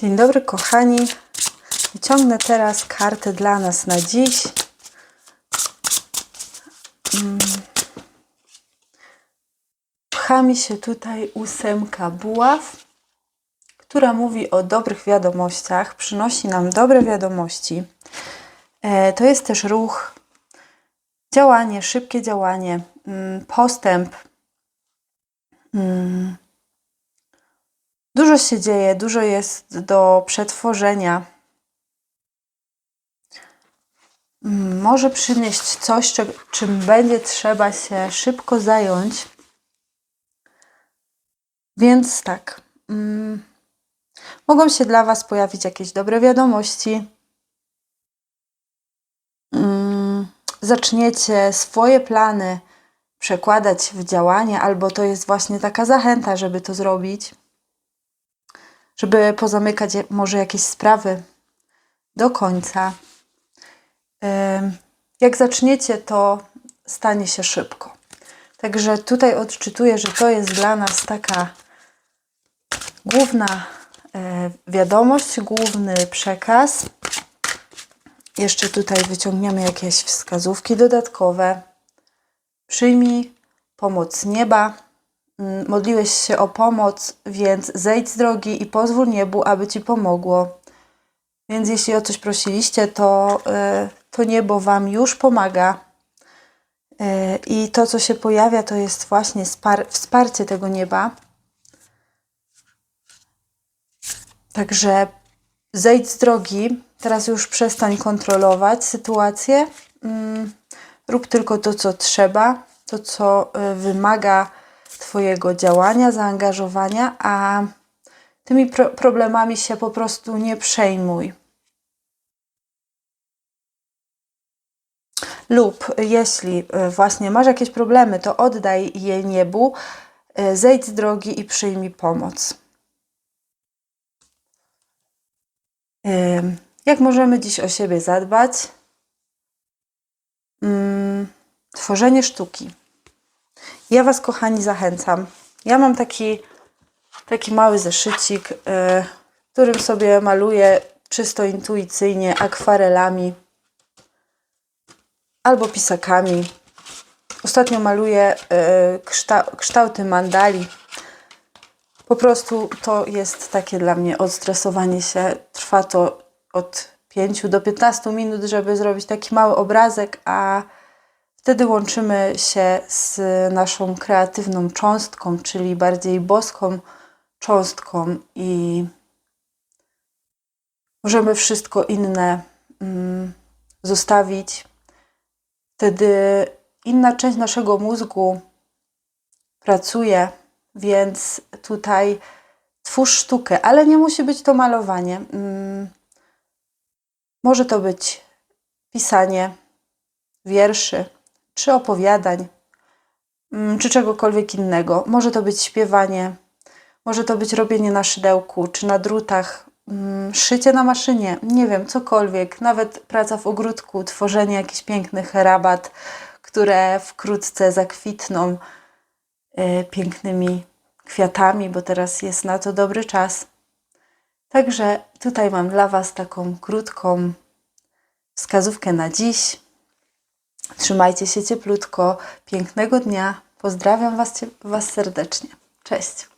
Dzień dobry, kochani. Wyciągnę teraz kartę dla nas na dziś. Mm. Pcha mi się tutaj ósemka buław, która mówi o dobrych wiadomościach, przynosi nam dobre wiadomości. E, To jest też ruch, działanie, szybkie działanie, mm, postęp. Dużo się dzieje, dużo jest do przetworzenia. Może przynieść coś, czy- czym będzie trzeba się szybko zająć. Więc tak. mm, Mogą się dla Was pojawić jakieś dobre wiadomości. Mm, Zaczniecie swoje plany przekładać w działanie, albo to jest właśnie taka zachęta, żeby to zrobić żeby pozamykać może jakieś sprawy do końca. Jak zaczniecie, to stanie się szybko. Także tutaj odczytuję, że to jest dla nas taka główna e, wiadomość, główny przekaz. Jeszcze tutaj wyciągniemy jakieś wskazówki dodatkowe. Przyjmij pomoc nieba. Mm, Modliłeś się o pomoc, więc zejdź z drogi i pozwól niebu, aby ci pomogło. Więc jeśli o coś prosiliście, to, e, to niebo wam już pomaga. E, I to, co się pojawia, to jest właśnie spar- wsparcie tego nieba. Także zejdź z drogi. Teraz już przestań kontrolować sytuację. Mm, Rób tylko to, co trzeba, to, co y, wymaga Twojego działania, zaangażowania, a tymi pro- problemami się po prostu nie przejmuj. Lub jeśli y, właśnie masz jakieś problemy, to oddaj je niebu, y, zejdź z drogi i przyjmij pomoc. Ym, Jak możemy dziś o siebie zadbać? Mm, Tworzenie sztuki. Ja Was, kochani, zachęcam. Ja mam taki, taki mały zeszycik, y, którym sobie maluję czysto intuicyjnie akwarelami albo pisakami. Ostatnio maluję y, kształ- kształty mandali. Po prostu to jest takie dla mnie odstresowanie się. Trwa to od 5 do 15 minut, żeby zrobić taki mały obrazek, a wtedy łączymy się z naszą kreatywną cząstką, czyli bardziej boską cząstką i możemy wszystko inne mm, zostawić. Wtedy inna część naszego mózgu pracuje, więc tutaj twórz sztukę, ale nie musi być to malowanie. Mm, Może to być pisanie wierszy, czy opowiadań, mm, czy czegokolwiek innego. Może to być śpiewanie, może to być robienie na szydełku, czy na drutach, mm, szycie na maszynie, nie wiem, cokolwiek, nawet praca w ogródku, tworzenie jakichś pięknych rabat, które wkrótce zakwitną y, pięknymi kwiatami, bo teraz jest na to dobry czas. Także tutaj mam dla Was taką krótką wskazówkę na dziś. Trzymajcie się cieplutko. Pięknego dnia. Pozdrawiam Was, was serdecznie. Cześć.